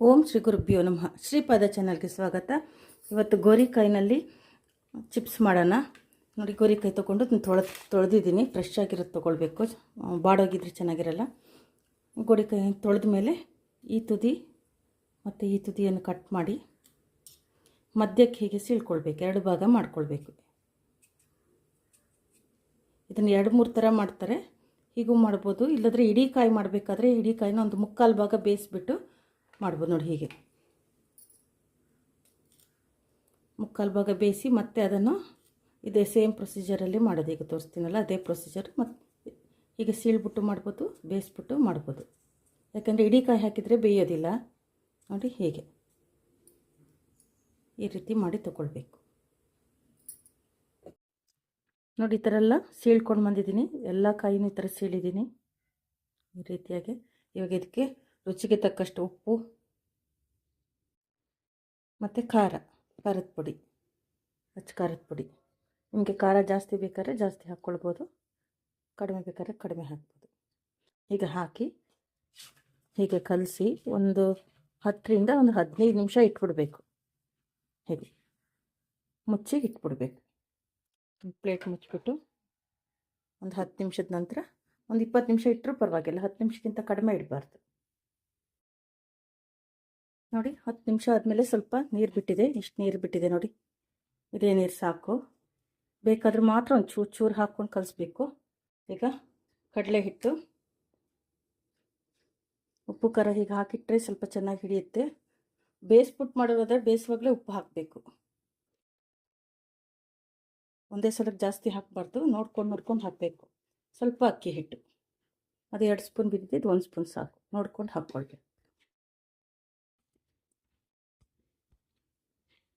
ಓಂ ಶ್ರೀ ಗುರುಭ್ಯೋ ನಮಃ. ಶ್ರೀಪಾದ ಚಾನಲ್ಗೆ ಸ್ವಾಗತ. ಇವತ್ತು ಗೋರಿಕಾಯಿನಲ್ಲಿ ಚಿಪ್ಸ್ ಮಾಡೋಣ. ನೋಡಿ, ಗೋರಿಕಾಯಿ ತೊಗೊಂಡು ತೊಳೆ, ತೊಳೆದಿದ್ದೀನಿ. ಫ್ರೆಶ್ ಆಗಿರೋದು ತೊಗೊಳ್ಬೇಕು. ಬಾಡೋಗಿದ್ರೆ ಚೆನ್ನಾಗಿರಲ್ಲ. ಗೋರಿಕಾಯಿ ತೊಳೆದ ಮೇಲೆ ಈ ತುದಿ ಮತ್ತು ಈ ತುದಿಯನ್ನು ಕಟ್ ಮಾಡಿ ಮಧ್ಯಕ್ಕೆ ಹೀಗೆ ಸೀಳ್ಕೊಳ್ಬೇಕು. ಎರಡು ಭಾಗ ಮಾಡ್ಕೊಳ್ಬೇಕು. ಇದನ್ನು ಎರಡು ಮೂರು ಥರ ಮಾಡ್ತಾರೆ. ಹೀಗೂ ಮಾಡ್ಬೋದು. ಇಲ್ಲದ್ರೆ ಇಡೀ ಕಾಯಿ ಮಾಡಬೇಕಾದ್ರೆ ಇಡೀ ಕಾಯಿನ ಒಂದು ಮುಕ್ಕಾಲು ಭಾಗ ಬೇಯಿಸ್ಬಿಟ್ಟು ಮಾಡ್ಬೋದು ನೋಡಿ ಹೀಗೆ. ಮುಕ್ಕಾಲು ಭಾಗ ಬೇಯಿಸಿ ಮತ್ತೆ ಅದನ್ನು ಇದೇ ಸೇಮ್ ಪ್ರೊಸೀಜರಲ್ಲಿ ಮಾಡೋದು. ಈಗ ತೋರಿಸ್ತೀನಲ್ಲ, ಅದೇ ಪ್ರೊಸೀಜರ್ ಮತ್ತು ಹೀಗೆ ಸೀಳ್ಬಿಟ್ಟು ಮಾಡ್ಬೋದು, ಬೇಯಿಸ್ಬಿಟ್ಟು ಮಾಡ್ಬೋದು. ಯಾಕಂದರೆ ಇಡೀ ಕಾಯಿ ಹಾಕಿದರೆ ಬೇಯೋದಿಲ್ಲ. ನೋಡಿ ಹೀಗೆ. ಈ ರೀತಿ ಮಾಡಿ ತಗೊಳ್ಬೇಕು. ನೋಡಿ ಈ ಥರ ಎಲ್ಲ ಸೀಳ್ಕೊಂಡು ಬಂದಿದ್ದೀನಿ. ಎಲ್ಲ ಕಾಯಿನೂ ಈ ಥರ ಸೀಳಿದ್ದೀನಿ. ಈ ರೀತಿಯಾಗಿ ಇವಾಗ ಇದಕ್ಕೆ ರುಚಿಗೆ ತಕ್ಕಷ್ಟು ಉಪ್ಪು, ಮತ್ತು ಖಾರ, ಖಾರದ ಪುಡಿ ಅಚ್ಚ ಖಾರದ ಪುಡಿ. ನಿಮಗೆ ಖಾರ ಜಾಸ್ತಿ ಬೇಕಾದ್ರೆ ಜಾಸ್ತಿ ಹಾಕ್ಕೊಳ್ಬೋದು, ಕಡಿಮೆ ಬೇಕಾದ್ರೆ ಕಡಿಮೆ ಹಾಕ್ಬೋದು. ಈಗ ಹಾಕಿ, ಹೀಗೆ ಕಲಸಿ ಒಂದು ಹತ್ತರಿಂದ ಒಂದು ಹದಿನೈದು ನಿಮಿಷ ಇಟ್ಬಿಡಬೇಕು. ಹೀಗೆ? ಮುಚ್ಚಿ ಇಟ್ಬಿಡ್ಬೇಕು. ಪ್ಲೇಟ್ ಮುಚ್ಚಿಬಿಟ್ಟು ಒಂದು ಹತ್ತು ನಿಮಿಷದ ನಂತರ ಒಂದು ಇಪ್ಪತ್ತು ನಿಮಿಷ ಇಟ್ಟರೂ ಪರವಾಗಿಲ್ಲ, ಹತ್ತು ನಿಮಿಷಕ್ಕಿಂತ ಕಡಿಮೆ ಇಡಬಾರ್ದು. ನೋಡಿ, ಹತ್ತು ನಿಮಿಷ ಆದಮೇಲೆ ಸ್ವಲ್ಪ ನೀರು ಬಿಟ್ಟಿದೆ. ಇಷ್ಟು ನೀರು ಬಿಟ್ಟಿದೆ ನೋಡಿ. ಇದೇ ನೀರು ಸಾಕು. ಬೇಕಾದ್ರೆ ಮಾತ್ರ ಒಂದು ಚೂರು ಚೂರು ಹಾಕ್ಕೊಂಡು ಕಲಿಸ್ಬೇಕು. ಈಗ ಕಡಲೆ ಹಿಟ್ಟು. ಉಪ್ಪು, ಖಾರ ಹೀಗೆ ಹಾಕಿಟ್ರೆ ಸ್ವಲ್ಪ ಚೆನ್ನಾಗಿ ಹಿಡಿಯುತ್ತೆ. ಬೇಯಿಸ್ಬಿಟ್ಟು ಮಾಡೋದಾದ್ರೆ ಬೇಯಿಸುವಾಗಲೇ ಉಪ್ಪು ಹಾಕಬೇಕು. ಒಂದೇ ಸಲ ಜಾಸ್ತಿ ಹಾಕಬಾರ್ದು. ನೋಡ್ಕೊಂಡು ನೋಡ್ಕೊಂಡು ಹಾಕಬೇಕು. ಸ್ವಲ್ಪ ಅಕ್ಕಿ ಹಿಟ್ಟು. ಅದು ಎರಡು ಸ್ಪೂನ್ ಬಿದ್ದಿದ್ದು ಒಂದು ಸ್ಪೂನ್ ಸಾಕು. ನೋಡ್ಕೊಂಡು ಹಾಕ್ಕೊಳ್ಬೇಕು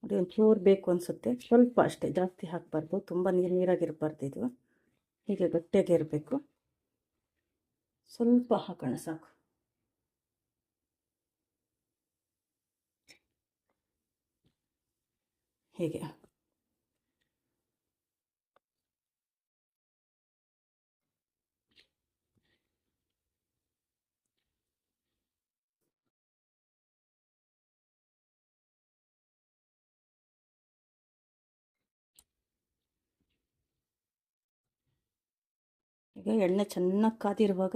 ನೋಡಿ ಒಂಚೂರು ಬೇಕು ಅನಿಸುತ್ತೆ. ಸ್ವಲ್ಪ ಅಷ್ಟೇ, ಜಾಸ್ತಿ ಹಾಕಬಾರ್ದು. ತುಂಬ ನೀರು, ನೀರಾಗಿರಬಾರ್ದು ಇದು. ಹೀಗೆ ಗಟ್ಟಿಯಾಗಿ ಇರಬೇಕು. ಸ್ವಲ್ಪ ಹಾಕೋಣ, ಸಾಕು. ಹೀಗೆ. ಈಗ ಎಣ್ಣೆ ಚೆನ್ನಾಗಿ ಕಾದಿರುವಾಗ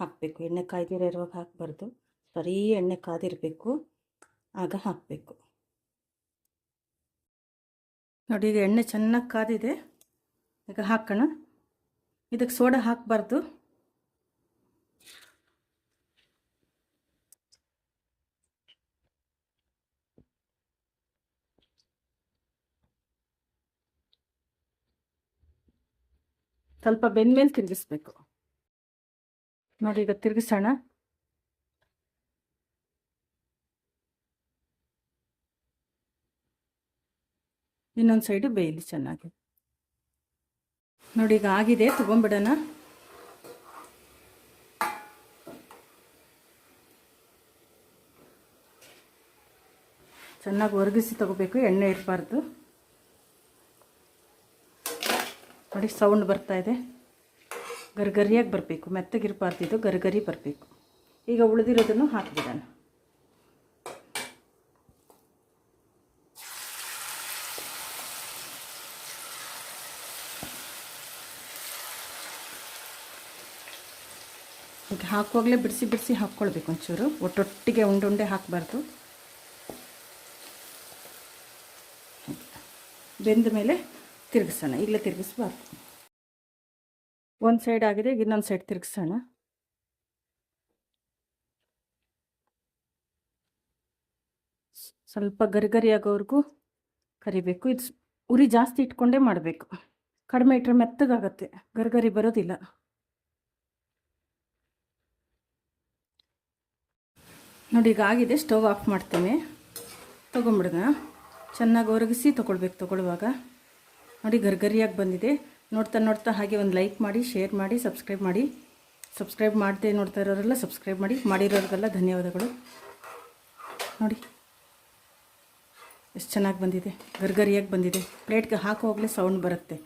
ಹಾಕಬೇಕು. ಎಣ್ಣೆ ಕಾಯ್ದಿರೋ ಇರುವಾಗ ಹಾಕಬಾರ್ದು. ಸರಿ ಎಣ್ಣೆ ಕಾದಿರಬೇಕು. ಆಗ ಹಾಕಬೇಕು. ನೋಡಿ, ಈಗ ಎಣ್ಣೆ ಚೆನ್ನಾಗಿ ಕಾದಿದೆ. ಈಗ ಹಾಕೋಣ. ಇದಕ್ಕೆ ಸೋಡಾ ಹಾಕಬಾರ್ದು. ಸ್ವಲ್ಪ ಬೆಂದ್ಮೇಲೆ ತಿರುಗಿಸ್ಬೇಕು. ನೋಡಿ, ಈಗ ತಿರುಗಿಸೋಣ. ಇನ್ನೊಂದು ಸೈಡು ಬೇಯಲಿ ಚೆನ್ನಾಗಿ. ನೋಡಿ, ಈಗ ಆಗಿದೆ, ತಗೊಂಬಿಡೋಣ. ಚೆನ್ನಾಗಿ ಒರಗಿಸಿ ತಗೋಬೇಕು, ಎಣ್ಣೆ ಇರಬಾರ್ದು. ನೋಡಿ ಸೌಂಡ್ ಬರ್ತಾ ಇದೆ. ಗರ್ಗರಿಯಾಗಿ ಬರಬೇಕು. ಮೆತ್ತಗಿರಬಾರ್ದಿದ್ದು ಗರ್ಗರಿ ಬರಬೇಕು. ಈಗ ಉಳಿದಿರೋದನ್ನು ಹಾಕಿಬಿಡೋಣ. ಈಗ ಹಾಕುವಾಗಲೇ ಬಿಡಿಸಿ ಬಿಡಿಸಿ ಹಾಕ್ಕೊಳ್ಬೇಕು ಒಂಚೂರು. ಒಟ್ಟೊಟ್ಟಿಗೆ ಉಂಡೆ ಉಂಡೆ ಹಾಕಬಾರ್ದು ಬೆಂದ ಮೇಲೆ ತಿರುಗಿಸೋಣ. ಇಲ್ಲೇ ತಿರುಗಿಸ್ಬಾರ್ದು. ಒಂದು ಸೈಡ್ ಆಗಿದೆ ಈಗ ಇನ್ನೊಂದು ಸೈಡ್ ತಿರುಗಿಸೋಣ. ಸ್ವಲ್ಪ ಗರಿಗರಿ ಆಗೋವರೆಗೂ ಕರಿಬೇಕು. ಇದು ಉರಿ ಜಾಸ್ತಿ ಇಟ್ಕೊಂಡೇ ಮಾಡಬೇಕು. ಕಡಿಮೆ ಇಟ್ಟರೆ ಮೆತ್ತಗಾಗತ್ತೆ. ಗರಿಗರಿ ಬರೋದಿಲ್ಲ. ನೋಡಿ, ಈಗ ಆಗಿದೆ. ಸ್ಟವ್ ಆಫ್ ಮಾಡ್ತೇನೆ. ತೊಗೊಂಬಿಡೋಣ ಚೆನ್ನಾಗಿ ಒರಗಿಸಿ ತೊಗೊಳ್ಬೇಕು, ತೊಗೊಳ್ಳುವಾಗ. ನೋಡಿ ಗರ್ಗರಿಯಾಗಿ ಬಂದಿದೆ. ನೋಡ್ತಾ ನೋಡ್ತಾ ಹಾಗೆ ಒಂದು ಲೈಕ್ ಮಾಡಿ, ಶೇರ್ ಮಾಡಿ, ಸಬ್ಸ್ಕ್ರೈಬ್ ಮಾಡಿ. ಸಬ್ಸ್ಕ್ರೈಬ್ ಮಾಡದೆ ನೋಡ್ತಾ ಇರೋರೆಲ್ಲ ಸಬ್ಸ್ಕ್ರೈಬ್ ಮಾಡಿ. ಮಾಡಿರೋರಿಗೆಲ್ಲ ಧನ್ಯವಾದಗಳು. ನೋಡಿ. ಎಷ್ಟು ಚೆನ್ನಾಗಿ ಬಂದಿದೆ. ಗರ್ಗರಿಯಾಗಿ ಬಂದಿದೆ. ಪ್ಲೇಟ್ಗೆ ಹಾಕುವಾಗಲೇ ಸೌಂಡ್ ಬರುತ್ತೆ.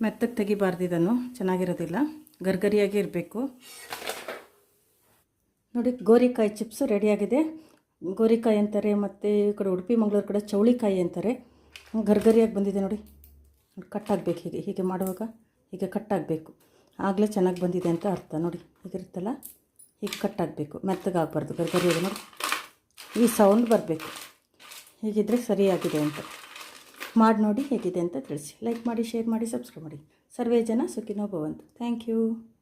ಮೆತ್ತಗೆ ತೆಗಿಬಾರ್ದು ಇದನ್ನು. ಚೆನ್ನಾಗಿರೋದಿಲ್ಲ. ಗರ್ಗರಿಯಾಗಿ ಇರಬೇಕು. ನೋಡಿ, ಗೋರಿಕಾಯಿ ಚಿಪ್ಸು ರೆಡಿಯಾಗಿದೆ. ಗೋರಿಕಾಯಿ ಅಂತಾರೆ, ಮತ್ತು ಈ ಕಡೆ ಉಡುಪಿ ಮಂಗಳೂರು ಕಡೆ ಚೌಳಿಕಾಯಿ ಅಂತಾರೆ. ಗರ್ಗರಿಯಾಗಿ ಬಂದಿದೆ ನೋಡಿ. ಕಟ್ಟಾಗಬೇಕು ಹೀಗೆ ಹೀಗೆ ಮಾಡುವಾಗ ಹೀಗೆ ಕಟ್ಟಾಗಬೇಕು. ಆಗಲೇ ಚೆನ್ನಾಗಿ ಬಂದಿದೆ ಅಂತ ಅರ್ಥ ನೋಡಿ. ಹೀಗಿರುತ್ತಲ್ಲ ಹೀಗೆ ಕಟ್ಟಾಗಬೇಕು. ಮೆತ್ತಗಾಗಬಾರ್ದು ಗರ್ಗರಿಯಾಗಿ ನೋಡಿ. ಈ ಸೌಂಡ್ ಬರಬೇಕು. ಹೀಗಿದ್ರೆ ಸರಿಯಾಗಿದೆ ಅಂತ. ಮಾಡಿ ನೋಡಿ ಹೇಗಿದೆ ಅಂತ ತಿಳಿಸಿ. ಲೈಕ್ ಮಾಡಿ ಶೇರ್ ಮಾಡಿ ಸಬ್ಸ್ಕ್ರೈಬ್ ಮಾಡಿ. ಸರ್ವೇ ಜನ ಸುಖಿನೋ ಥ್ಯಾಂಕ್ ಯು